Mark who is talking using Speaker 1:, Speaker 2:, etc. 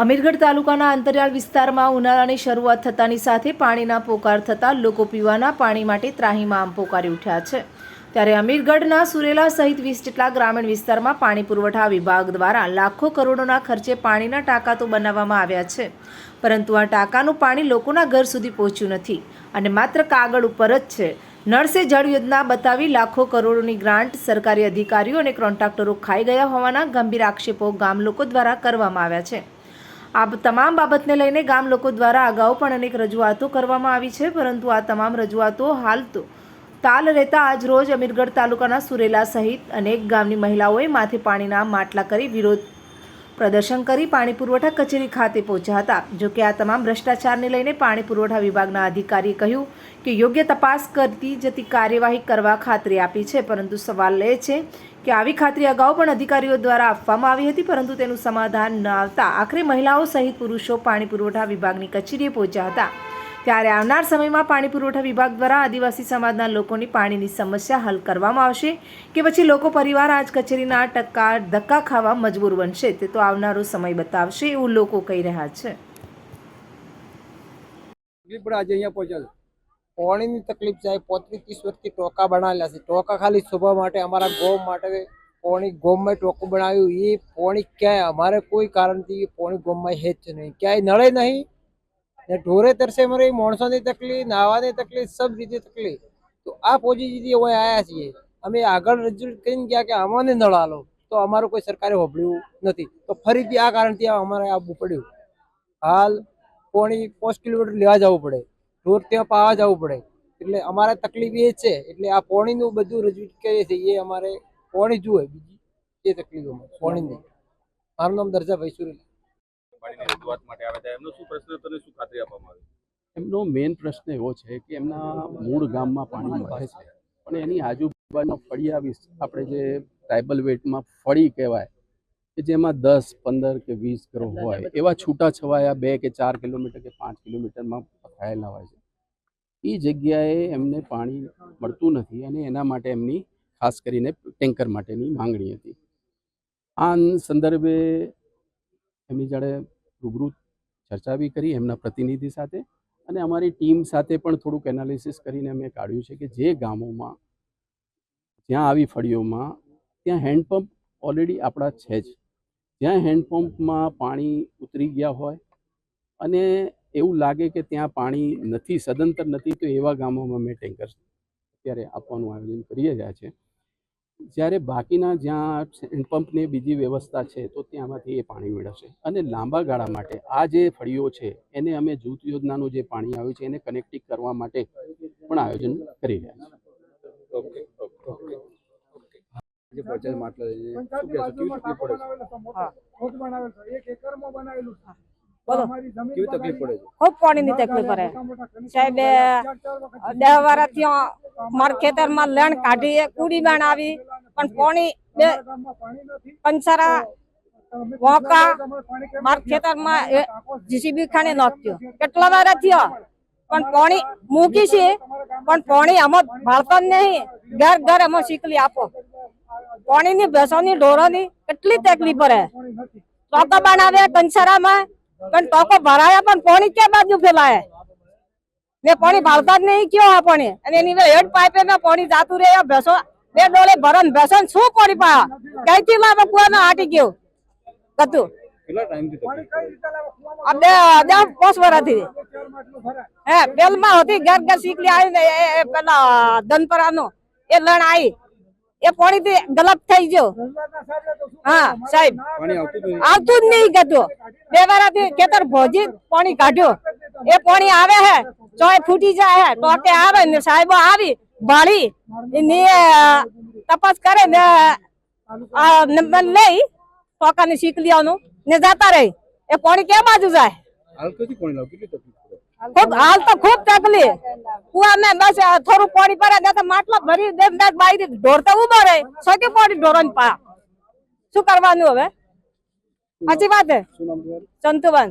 Speaker 1: અમીરગઢ તાલુકાના અંતરિયાળ વિસ્તારમાં ઉનાળાની શરૂઆત થતાની સાથે પાણીના પોકાર થતાં લોકો પીવાના પાણી માટે ત્રાહીમામ પોકારી ઉઠ્યા છે. ત્યારે અમીરગઢના સુરેલા સહિત વીસ જેટલા ગ્રામીણ વિસ્તારમાં પાણી પુરવઠા વિભાગ દ્વારા લાખો કરોડોના ખર્ચે પાણીના ટાંકા તો બનાવવામાં આવ્યા છે. પરંતુ આ ટાંકાનું પાણી લોકોના ઘર સુધી પહોંચ્યું નથી અને માત્ર કાગળ ઉપર જ છે. નળસે જળ યોજના બતાવી લાખો કરોડોની ગ્રાન્ટ સરકારી અધિકારીઓ અને કોન્ટ્રાક્ટરો ખાઈ ગયા હોવાના ગંભીર આક્ષેપો ગામ લોકો દ્વારા કરવામાં આવ્યા છે. આ તમામ બાબતને લઈને ગામ લોકો દ્વારા અગાઉ પણ અનેક રજૂઆતો કરવામાં આવી છે, પરંતુ આ તમામ રજૂઆતો હાલ તો તાલ રહેતા આજ રોજ અમીરગઢ તાલુકાના સુરેલા સહિત અનેક ગામની મહિલાઓએ માથે પાણીના માટલા કરી વિરોધ પ્રદર્શન કરી પાણી પુરવઠા કચેરી ખાતે પહોંચ્યા હતા. જોકે આ તમામ ભ્રષ્ટાચારને લઈને પાણી પુરવઠા વિભાગના અધિકારીએ કહ્યું કે યોગ્ય તપાસ કરતી જતી કાર્યવાહી કરવા ખાતરી આપી છે, પરંતુ સવાલ એ છે કે આવી ખાતરી અગાઉ પણ અધિકારીઓ દ્વારા આપવામાં આવી હતી, પરંતુ તેનું સમાધાન ન આવતા આખરે મહિલાઓ સહિત પુરુષો પાણી પુરવઠા વિભાગની કચેરીએ પહોંચ્યા હતા. ત્યારે આવનાર સમયમાં પાણી પુરવઠા વિભાગ દ્વારા આદિવાસી સમાજના લોકોની પાણીની સમસ્યા હલ કરવામાં આવશે કે પછી લોકો પરિવાર આજ કચેરીના ટકા ધક્કા ખાવા મજબૂર બનશે તે તો આવનારો સમય બતાવશે એવું લોકો કહી રહ્યા છે.
Speaker 2: આજે અહીંયા પહોંચ્યા પાણીની તકલીફ છે પોત્રીસ ત્રીસ વર્ષથી ટોકા બનાવેલા છે. ટોકા ખાલી શોભા માટે, અમારા ગોમ માટે પોણી ગોમમાં ટોકું બનાવ્યું. એ પોણી ક્યાંય, અમારે કોઈ કારણથી પોણી ગોમમાં હેજ છે નહીં. ક્યાંય નળે નહીં, ને ઢોરે તરસે મરે માણસોની તકલીફ, નાહવાની તકલીફ, સબ રીતે તકલીફ. તો આ પોઝિટિવથી અમે આવ્યા છીએ. અમે આગળ રજૂ કરીને ગયા કે અમને નળ આલો તો અમારું કોઈ સરકારે હોભળ્યું નથી. તો ફરીથી આ કારણથી અમારે આવવું પડ્યું. હાલ પોણી પાંચ કિલોમીટર લેવા જવું પડે. ઢોર ત્યાં પાવા જવું પડે. એટલે અમારે તકલીફ એ છે એટલે આ પોણીનું બધું રજૂ કરીએ છીએ એ અમારે પોણી જુએ બીજી એ તકલીફ અમારે પોણીની મારું નામ દરજા ભાઈ સુરેલા
Speaker 3: એમનો શું પ્રશ્ન શું ખાતરી આપવામાં આવી?
Speaker 4: એમનો મેઇન પ્રશ્ન એવો છે કે એમના મૂળ ગામમાં પાણી મળે છે. પણ એની આજુબાજુના ફળિયા આપણે જે ટ્રાઇબલ વેટમાં ફળી કહેવાય કે જેમાં દસ પંદર કે વીસ ઘરો હોય એવા છૂટા છવાયા બે કે ચાર કિલોમીટર કે પાંચ કિલોમીટરમાં પથરાયેલા હોય છે. એ જગ્યાએ એમને પાણી મળતું નથી અને એના માટે એમની ખાસ કરીને ટેન્કર માટેની માંગણી હતી. આ સંદર્ભે એમની જાણે રૂબરૂ ચર્ચા બી કરી એમના પ્રતિનિધિ સાથે અને અમારી ટીમ સાથે પણ થોડુંક એનાલિસિસ કરીને અમે કાઢ્યું છે કે જે ગામોમાં જ્યાં આવી ફળીઓમાં ત્યાં હેન્ડપંપ ઓલરેડી આપણા છે જ. જ્યાં હેન્ડપંપમાં પાણી ઉતરી ગયા હોય અને એવું લાગે કે ત્યાં પાણી નથી, સદંતર નથી, તો એવા ગામોમાં મેં ટેન્કર અત્યારે આપવાનું આયોજન કરી રહ્યા છે. જ્યારે બાકીના જ્યાં હેન્ડપંપની બીજી વ્યવસ્થા છે, તો ત્યાંમાંથી એ પાણી મેળવશે. અને લાંબા ગાળા માટે આ જે ફળીઓ છે, એને અમે જૂથ યોજનાનું જે પાણી આવ્યું છે, એને કનેક્ટિંગ કરવા માટે પણ આયોજન કરી રહ્યા છીએ.
Speaker 3: ઓકે પંચાયત માટલા કેવી તકલીફ પડે છે? કેવી તકલીફ પડે છે?
Speaker 5: ખૂબ પાણીની તકલીફ પડે. સાહેબ દસ વર્ષથી મારા ખેતરમાં લેણ કાઢી કુડી બનાવી પણ પાણી બે પંચરા વોકા મારા ખેતરમાં જીસીબી ખાને નાખ્યો કેટલા વારા થયો. પણ પાણી મૂકી છે. પણ પાણી અમે ભાળતા નહીં. ઘર ઘર અમે સીકલી આપો. પાણીની ભેંસોની ઢોરોની કેટલી તકલીફ પડે? ટોકા બનાવે કંસારામાં પણ ટોકો ભરાયા પણ પાણી ક્યાં બાજુ ફેલાય? ને પાણી ભાળતા જ નહીં કયો આ પાણી? અને એની હેડ પાઇપે માં પાણી જાતું રહે ભેંસો બે ડોલે ભરણ ભેંસો શું પાણી પા? કઈથી લાવે કુવામાં હાટી ગયું? કતું. આ બે દસ વરાથી. હે બેલમાં હતી ઘર ઘર શીખલી આવી ને પેલા દનપરાનો એ લણ આવી એ પાણી ગલત થઈ ગયો. હા સાહેબ.
Speaker 3: આવતું જ નહીં
Speaker 5: ગતું બે વારાથી ખેતર ભોજી પાણી કાઢ્યો. એ પાણી આવે હે ચોય ફૂટી જાય હે ટોકે આવે ને સાહેબો આવી ભાળી એની તપાસ કરે ને લઈ ટોકાની લેવાનું ને જતા રહી. એ પાણી કેમ બાજુ જાય?
Speaker 3: હાલ પાણી લાવ? કેટલી તકલીફ?
Speaker 5: ખૂબ હાલ તો ખૂબ તકલીફ. કુવામાં બસ આ થોડું પાણી પડે તો માટલા ભરી દે ને બાઈ ઢોરતા ઊભો રહે. સોકે પાણી ઢોરણ પા. શું કરવાનું હવે? સાચી વાત હે. સંતુબન.